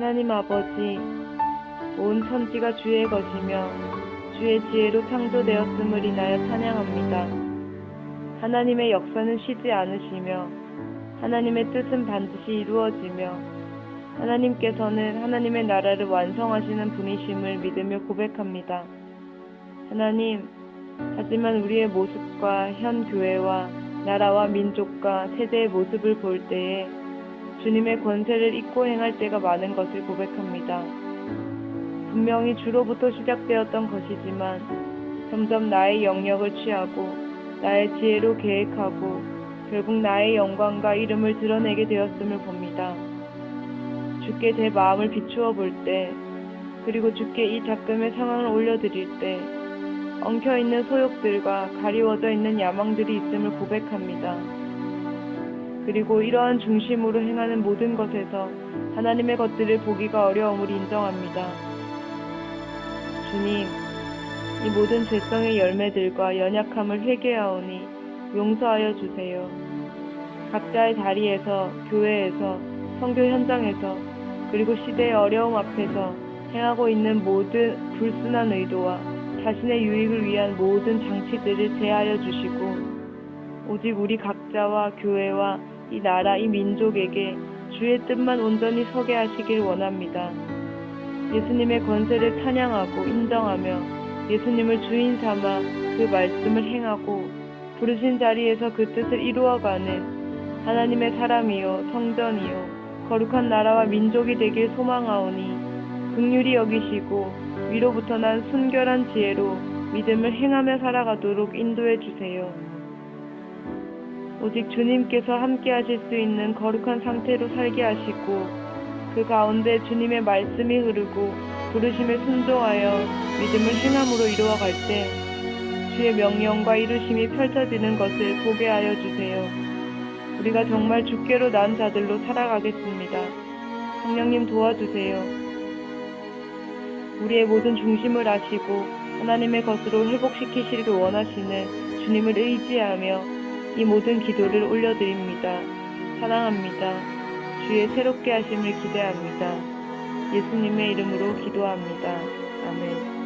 하나님 아버지, 온 천지가 주의 것이며 주의 지혜로 창조되었음을 인하여 찬양합니다. 하나님의 역사는 쉬지 않으시며 하나님의 뜻은 반드시 이루어지며 하나님께서는 하나님의 나라를 완성하시는 분이심을 믿으며 고백합니다. 하나님, 하지만 우리의 모습과 현 교회와 나라와 민족과 세대의 모습을 볼 때에 주님의 권세를 잊고 행할 때가 많은 것을 고백합니다. 분명히 주로부터 시작되었던 것이지만 점점 나의 영역을 취하고 나의 지혜로 계획하고 결국 나의 영광과 이름을 드러내게 되었음을 봅니다. 주께 제 마음을 비추어 볼 때, 그리고 주께 이 작금의 상황을 올려드릴 때, 엉켜 있는 소욕들과 가리워져 있는 야망들이 있음을 고백합니다. 그리고 이러한 중심으로 행하는 모든 것에서 하나님의 것들을 보기가 어려움을 인정합니다. 주님, 이 모든 죄성의 열매들과 연약함을 회개하오니 용서하여 주세요. 각자의 자리에서, 교회에서, 선교 현장에서, 그리고 시대의 어려움 앞에서 행하고 있는 모든 불순한 의도와 자신의 유익을 위한 모든 장치들을 제하여 주시고, 오직 우리 각자와 교회와 이 나라, 이 민족에게 주의 뜻만 온전히 서게 하시길 원합니다. 예수님의 권세를 찬양하고 인정하며 예수님을 주인 삼아 그 말씀을 행하고 부르신 자리에서 그 뜻을 이루어가는 하나님의 사람이요 성전이요 거룩한 나라와 민족이 되길 소망하오니 극률이 여기시고 위로부터 난 순결한 지혜로 믿음을 행하며 살아가도록 인도해 주세요. 오직 주님께서 함께 하실 수 있는 거룩한 상태로 살게 하시고 그 가운데 주님의 말씀이 흐르고 부르심에 순종하여 믿음을 행함으로 이루어갈 때 주의 명령과 이루심이 펼쳐지는 것을 보게 하여 주세요. 우리가 정말 주께로 난 자들로 살아가겠습니다. 성령님 도와주세요. 우리의 모든 중심을 아시고 하나님의 것으로 회복시키시길 원하시는 주님을 의지하며 이 모든 기도를 올려드립니다. 사랑합니다. 주의 새롭게 하심을 기대합니다. 예수님의 이름으로 기도합니다. 아멘.